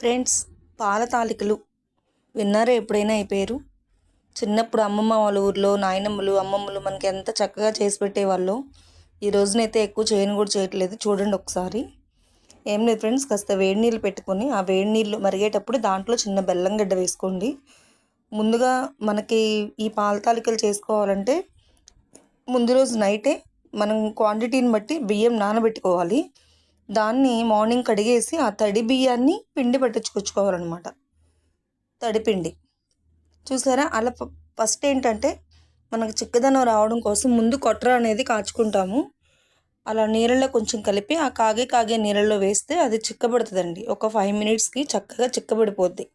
Friends పాల తాలికలు. విన్నారా ఎప్పుడైనా ఈ పేరు? చిన్నప్పుడు అమ్మమ్మ వాళ్ళ ఊర్లో నాయనమ్మలు అమ్మమ్మలు మనకి ఎంత చక్కగా చేసి పెట్టేవాళ్ళు ఈ రోజునైతే ఎక్కువ చేయను కూడా చేయట్లేదు. చూడండి ఒకసారి. ఏం లేదు ఫ్రెండ్స్ కాస్త వేడి నీళ్ళు పెట్టుకొని ఆ వేడి నీళ్ళు మరిగేటప్పుడు దాంట్లో చిన్న బెల్లం గడ్డ వేసుకోండి. ముందుగా మనకి ఈ పాల తాలికలు చేసుకోవాలంటే ముందు రోజు నైటే మనం క్వాంటిటీని బట్టి బియ్యం నానబెట్టుకోవాలి. దాన్ని మార్నింగ్ కడిగేసి ఆ తడి బియ్యాన్ని పిండి పట్టించుకొచ్చుకోవాలన్నమాట. తడిపిండి చూసారా? అలా ఫస్ట్ ఏంటంటే మనకు చిక్కదనం రావడం కోసం ముందు కొట్ర అనేది కాచుకుంటాము. అలా నీళ్ళలో కొంచెం కలిపి ఆ కాగే కాగే నీళ్ళలో వేస్తే అది చిక్కబడుతుందండి. ఒక ఫైవ్ మినిట్స్కి చక్కగా చిక్కబడిపోద్ది.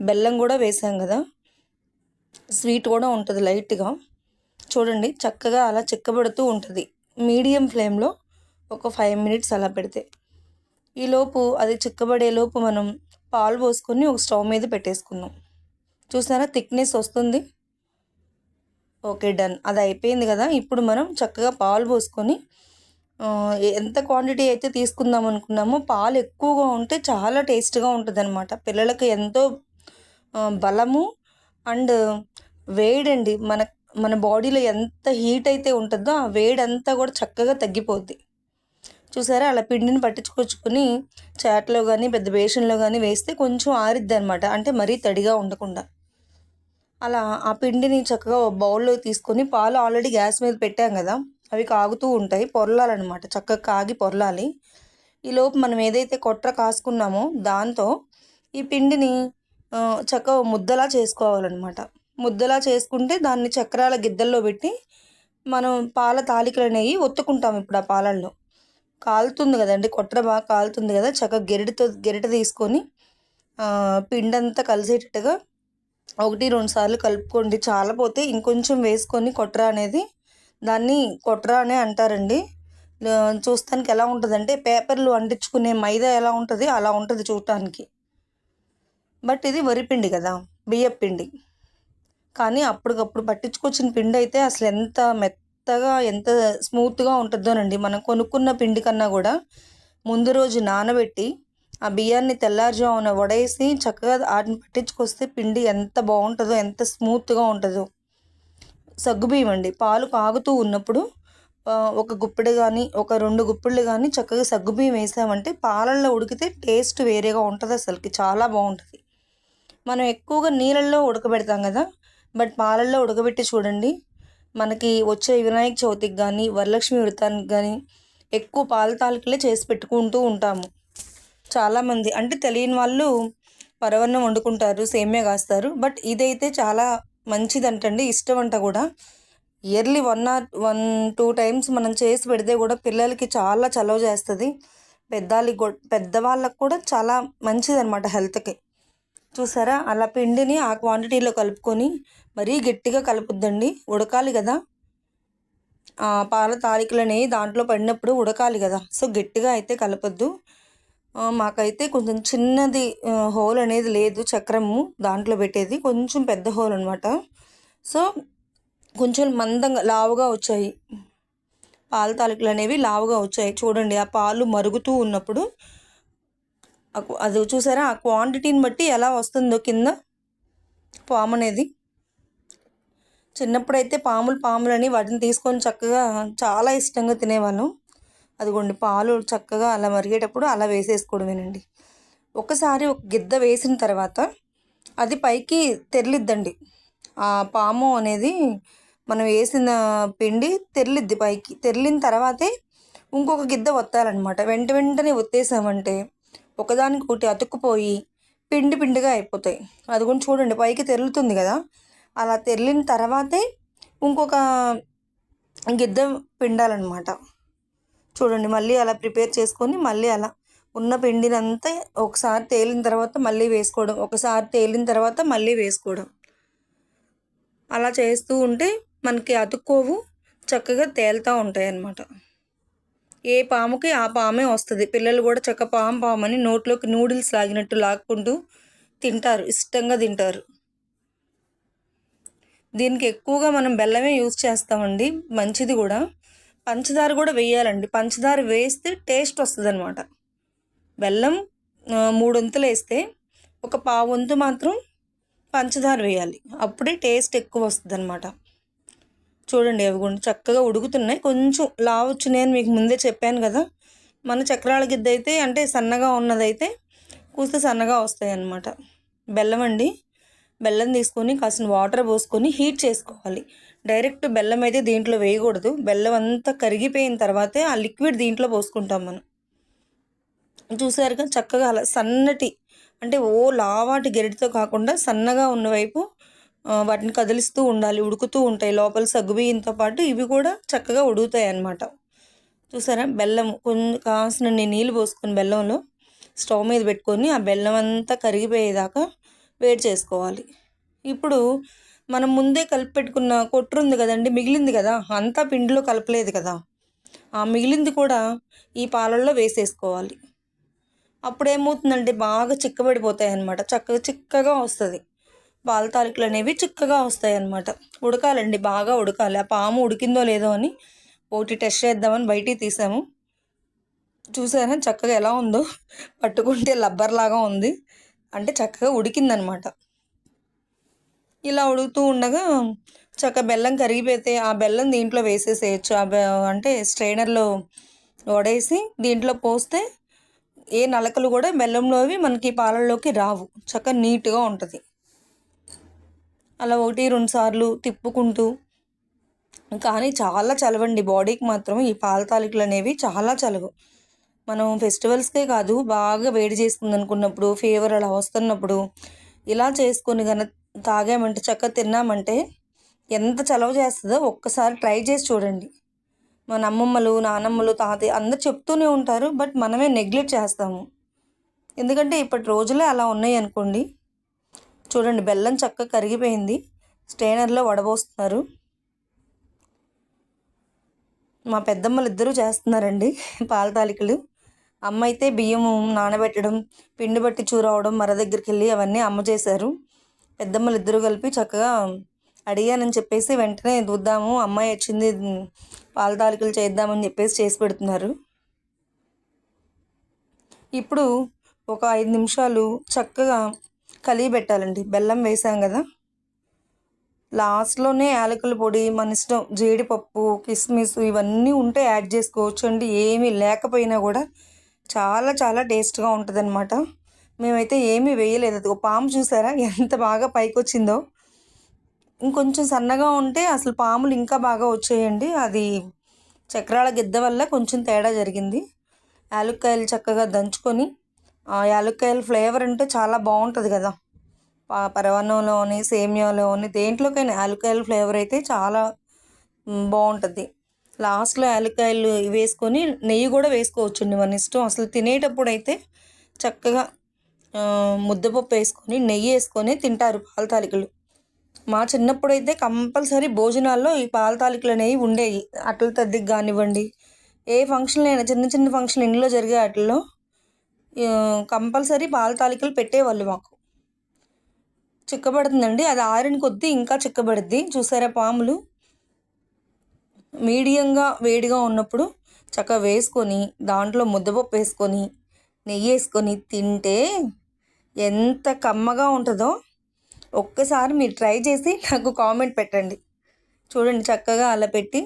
బెల్లం కూడా వేసాం కదా? స్వీట్ కూడా ఉంటుంది లైట్గా. చూడండి చక్కగా అలా చిక్కబడుతూ ఉంటుంది. మీడియం ఫ్లేమ్లో ఒక ఫైవ్ మినిట్స్ అలా పెడితే. ఈలోపు అది చిక్కబడేలోపు మనం పాలు పోసుకొని ఒక స్టవ్ మీద పెట్టేసుకున్నాం. చూసారా? థిక్నెస్ వస్తుంది. ఓకే డన్ అది అయిపోయింది కదా? ఇప్పుడు మనం చక్కగా పాలు పోసుకొని ఎంత క్వాంటిటీ అయితే తీసుకుందాం అనుకున్నామో పాలు ఎక్కువగా ఉంటే చాలా టేస్ట్గా ఉంటుంది అనమాట పిల్లలకు ఎంతో బలము అండ్ వేడండి. మన మన బాడీలో ఎంత హీట్ అయితే ఉంటుందో ఆ వేడి అంతా కూడా చక్కగా తగ్గిపోద్ది. చూసారా? అలా పిండిని పట్టించుకొచ్చుకొని చాట్లో కానీ పెద్ద బేషన్లో కానీ వేస్తే కొంచెం ఆరిద్ది అనమాట అంటే మరీ తడిగా ఉండకుండా. అలా ఆ పిండిని చక్కగా బౌల్లో తీసుకొని పాలు ఆల్రెడీ గ్యాస్ మీద పెట్టాం కదా అవి కాగుతూ ఉంటాయి. పొరలాలన్నమాట. చక్కగా కాగి పొరలాలి. ఈలోపు మనం ఏదైతే కొట్ర కాసుకున్నామో దాంతో ఈ పిండిని చక్కగా ముద్దలా చేసుకోవాలన్నమాట. ముద్దలా చేసుకుంటే దాన్ని చక్రాల గిద్దల్లో పెట్టి మనం పాల తాలికలు అనేవి ఒత్తుకుంటాం ఇప్పుడు ఆ పాలల్లో. కాలుతుంది కదండి కొట్ర బాగా కాలుతుంది కదా చక్కగా గెరిటతో గెరిట తీసుకొని పిండంతా కలిసేటట్టుగా ఒకటి రెండు సార్లు కలుపుకోండి. చాలా పోతే ఇంకొంచెం వేసుకొని కొట్ర అనేది దాన్ని కొట్ర అనే అంటారండి. చూస్తానికి ఎలా ఉంటుందంటే పేపర్లు అంటించుకునే మైదా ఎలా ఉంటుంది అలా ఉంటుంది చూడటానికి. బట్ ఇది వరిపిండి కదా బియ్యపిండి కానీ అప్పటికప్పుడు పట్టించుకొచ్చిన పిండి అయితే అసలు ఎంత మెత్తగా ఎంత స్మూత్గా ఉంటుందోనండి మనం కొనుక్కున్న పిండి కన్నా కూడా ముందు రోజు నానబెట్టి ఆ బియ్యాన్ని తెల్లారుజామున వడేసి చక్కగా వాటిని పట్టించుకొస్తే పిండి ఎంత బాగుంటుందో ఎంత స్మూత్గా ఉంటుందో. సగ్గుబియ్యం అండి. పాలు కాగుతూ ఉన్నప్పుడు ఒక గుప్పెడు కానీ ఒక రెండు గుప్పెళ్ళు కానీ చక్కగా సగ్గుబియ్యం వేసామంటే పాలల్లో ఉడికితే టేస్ట్ వేరేగా ఉంటుంది అసలుకి. చాలా బాగుంటుంది. మనం ఎక్కువగా నీళ్ళల్లో ఉడకబెడతాం కదా బట్ పాలల్లో ఉడకబెట్టి చూడండి మనకి వచ్చే వినాయక చవితికి కానీ వరలక్ష్మి వ్రతానికి కానీ ఎక్కువ పాల తాలికలే చేసి పెట్టుకుంటూ ఉంటాము. చాలామంది అంటే తెలియని వాళ్ళు పరవన్నం వండుకుంటారు సేమే కాస్తారు. బట్ ఇదైతే చాలా మంచిదంటండి ఇష్టం అంట కూడా. Yearly one or one two times మనం చేసి పెడితే కూడా పిల్లలకి చాలా చలవ చేస్తుంది. పెద్దాలి కూడా పెద్దవాళ్ళకి కూడా చాలా మంచిదన్నమాట హెల్త్కి. చూసారా? అలా పిండిని ఆ క్వాంటిటీలో కలుపుకొని మరీ గట్టిగా కలపొద్దండి. ఉడకాలి కదా. ఆ పాల అనేవి దాంట్లో పడినప్పుడు ఉడకాలి కదా. సో గట్టిగా అయితే కలపొద్దు. మాకైతే కొంచెం చిన్నది హోల్ అనేది లేదు చక్రము దాంట్లో పెట్టేది. కొంచెం పెద్ద హోల్ అనమాట సో కొంచెం మందంగా లావుగా వచ్చాయి. పాల తాలికలు అనేవి లావుగా వచ్చాయి. చూడండి ఆ పాలు మరుగుతూ ఉన్నప్పుడు అది చూసారా? ఆ క్వాంటిటీని బట్టి ఎలా వస్తుందో కింద పాము అనేది. చిన్నప్పుడైతే పాములు పాములని వాటిని తీసుకొని చక్కగా చాలా ఇష్టంగా తినేవాళ్ళం. అదిగోండి పాలు చక్కగా అలా మరిగేటప్పుడు అలా వేసేసుకోవడమేనండి. ఒకసారి ఒక గిద్ద వేసిన తర్వాత అది పైకి తెరలిద్దండి. ఆ పాము అనేది మనం వేసిన పిండి తెరలిద్ది పైకి. తెరిలిన తర్వాతే ఇంకొక గిద్ద ఒత్తాలన్నమాట. వెంట వెంటనే ఒత్తేసామంటే ఒకదానికి ఒకటి అతుక్కుపోయి పిండి పిండిగా అయిపోతాయి. అది కూడా చూడండి పైకి తెరులుతుంది కదా. అలా తెరిలిన తర్వాతే ఇంకొక గిద్ద పిండాలన్నమాట. చూడండి మళ్ళీ అలా ప్రిపేర్ చేసుకొని మళ్ళీ అలా ఉన్న పిండినంతా ఒకసారి తేలిన తర్వాత మళ్ళీ వేసుకోవడం ఒకసారి తేలిన తర్వాత మళ్ళీ వేసుకోవడం. అలా చేస్తూ ఉంటే మనకి అతుక్కోవు చక్కగా తేలుతూ ఉంటాయి అన్నమాట ఏ పాముకి ఆ పామే వస్తుంది. పిల్లలు కూడా చక్క పాము పాము అని నోట్లోకి నూడిల్స్ లాగినట్టు లాక్కుంటూ తింటారు. ఇష్టంగా తింటారు. దీనికి ఎక్కువగా మనం బెల్లమే యూజ్ చేస్తామండి. మంచిది కూడా. పంచదార కూడా వేయాలండి. పంచదార వేస్తే టేస్ట్ వస్తుంది అనమాట బెల్లం మూడొంతులు వేస్తే ఒక పావు వంతు మాత్రం పంచదార వేయాలి. అప్పుడే టేస్ట్ ఎక్కువ వస్తుంది అనమాట చూడండి అవి కూడా చక్కగా ఉడుకుతున్నాయి. కొంచెం లావు నేను మీకు ముందే చెప్పాను కదా. మన చక్రాల గిద్ద అయితే అంటే సన్నగా ఉన్నదైతే కూస్తే సన్నగా వస్తాయి అన్నమాట బెల్లం అండి. బెల్లం తీసుకొని కాసిన వాటర్ పోసుకొని హీట్ చేసుకోవాలి. డైరెక్ట్ బెల్లం అయితే దీంట్లో వేయకూడదు. బెల్లం అంతా కరిగిపోయిన తర్వాతే ఆ లిక్విడ్ దీంట్లో పోసుకుంటాం మనం. చూసారుగా చక్కగా అలా సన్నటి అంటే ఓ లావాటి గెరిటితో కాకుండా సన్నగా ఉన్న వైపు వాటిని కదిలిస్తూ ఉండాలి ఉడుకుతూ ఉంటాయి. లోపల సగ్గుబియ్యంతో పాటు ఇవి కూడా చక్కగా ఉడుకుతాయి అన్నమాట. చూసారా? బెల్లం కొన్ని కాసిన నీళ్ళు పోసుకొని బెల్లంలో స్టవ్ మీద పెట్టుకొని ఆ బెల్లం అంతా కరిగిపోయేదాకా వేడి చేసుకోవాలి. ఇప్పుడు మనం ముందే కలిపి పెట్టుకున్న కొట్టు ఉంది కదండి మిగిలింది కదా? అంతా పిండిలో కలపలేదు కదా? ఆ మిగిలింది కూడా ఈ పాలల్లో వేసేసుకోవాలి. అప్పుడు ఏమవుతుందంటే బాగా చిక్కబడిపోతాయి అన్నమాట. చక్కగా చిక్కగా వస్తుంది. పాల తాలికలు అనేవి చిక్కగా వస్తాయి అన్నమాట ఉడకాలండి బాగా ఉడకాలి. ఆ పాము ఉడికిందో లేదో అని పోటీ టెస్ట్ చేద్దామని బయటికి తీసాము. చూసారా చక్కగా ఎలా ఉందో? పట్టుకుంటే లబ్బర్ లాగా ఉంది. అంటే చక్కగా ఉడికిందనమాట ఇలా ఉడుకుతూ ఉండగా చక్క బెల్లం కరిగిపోతే ఆ బెల్లం దీంట్లో వేసేసేయచ్చు. ఆ బె- అంటే స్ట్రైనర్లో వడేసి దీంట్లో పోస్తే ఏ నలకలు కూడా బెల్లంలోవి మనకి పాలల్లోకి రావు. చక్కగా నీట్గా ఉంటుంది. అలా ఒకటి రెండు సార్లు తిప్పుకుంటూ. కానీ చాలా చలవండి. బాడీకి మాత్రం ఈ పాల తాలికలు అనేవి చాలా చలవు. మనం ఫెస్టివల్స్కే కాదు బాగా వేడి చేస్తుంది అనుకున్నప్పుడు ఫీవర్ అలా వస్తున్నప్పుడు ఇలా చేసుకొని కనుక తాగామంటే చక్కగా తిన్నామంటే ఎంత చలవ చేస్తుందో ఒక్కసారి ట్రై చేసి చూడండి. మన అమ్మమ్మలు నానమ్మలు తాతయ్య అందరు చెప్తూనే ఉంటారు బట్ మనమే నెగ్లెక్ట్ చేస్తాము. ఎందుకంటే ఇప్పటి రోజులే అలా ఉన్నాయి అనుకోండి. చూడండి బెల్లం చక్కగా కరిగిపోయింది. స్టెయినర్లో వడబోస్తున్నారు. మా పెద్దమ్మలు ఇద్దరూ చేస్తున్నారండి పాల తాలికలు. అమ్మ అయితే బియ్యం నానబెట్టడం పిండి బట్టి చూరవడం మర దగ్గరికి వెళ్ళి అవన్నీ అమ్మ చేశారు. పెద్దమ్మలు ఇద్దరు కలిపి చక్కగా అడిగానని చెప్పేసి వెంటనే చూద్దాము అమ్మాయి వచ్చింది పాల తాలికలు చేద్దామని చెప్పేసి చేసి పెడుతున్నారు. ఇప్పుడు ఒక ఐదు నిమిషాలు చక్కగా కలిగి పెట్టాలండి. బెల్లం వేసాం కదా. లాస్ట్లోనే యాలకుల పొడి మన ఇష్టం జీడిపప్పు కిస్మిస్ ఇవన్నీ ఉంటే యాడ్ చేసుకోవచ్చు అండి ఏమీ లేకపోయినా కూడా చాలా చాలా టేస్ట్గా ఉంటుంది అనమాట మేమైతే ఏమీ వేయలేదు. అది ఒక పాము చూసారా? ఎంత బాగా పైకి వచ్చిందో ఇంకొంచెం సన్నగా ఉంటే అసలు పాములు ఇంకా బాగా వచ్చాయండి. అది చక్రాల గిద్ద వల్ల కొంచెం తేడా జరిగింది. యాలుక్కాయలు చక్కగా దంచుకొని యాలక్కాయల ఫ్లేవర్ అంటే చాలా బాగుంటుంది కదా. పరవన్నంలోని సేమియాలోని దేంట్లోకైనా యాలక్కాయల ఫ్లేవర్ అయితే చాలా బాగుంటుంది. లాస్ట్లో యాలక్కాయలు వేసుకొని నెయ్యి కూడా వేసుకోవచ్చండి మన ఇష్టం. అసలు తినేటప్పుడు అయితే చక్కగా ముద్దపప్పు వేసుకొని నెయ్యి వేసుకొని తింటారు పాల తాలికలు. మా చిన్నప్పుడు అయితే కంపల్సరీ భోజనాల్లో ఈ పాల తాలికలు అనేవి ఉండేవి అట్ల తద్దికి కానివ్వండి ఏ ఫంక్షన్లు అయినా చిన్న చిన్న ఫంక్షన్ ఇంట్లో జరిగే వాటిల్లో కంపల్సరీ పాల తాలికలు పెట్టేవాళ్ళు మాకు. చిక్కబడుతుందండి. అది ఆరిన కొద్దీ ఇంకా చిక్కబడుద్ది. చూసారా పాములు? మీడియంగా వేడిగా ఉన్నప్పుడు చక్కగా వేసుకొని దాంట్లో ముద్దపప్పు వేసుకొని నెయ్యి వేసుకొని తింటే ఎంత కమ్మగా ఉంటుందో ఒక్కసారి మీరు ట్రై చేసి నాకు కామెంట్ పెట్టండి. చూడండి చక్కగా అలా పెట్టి.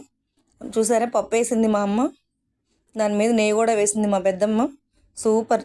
చూసారా పప్పు వేసింది మా అమ్మ. దాని మీద నెయ్యి కూడా వేసింది మా పెద్దమ్మ. సూపర్.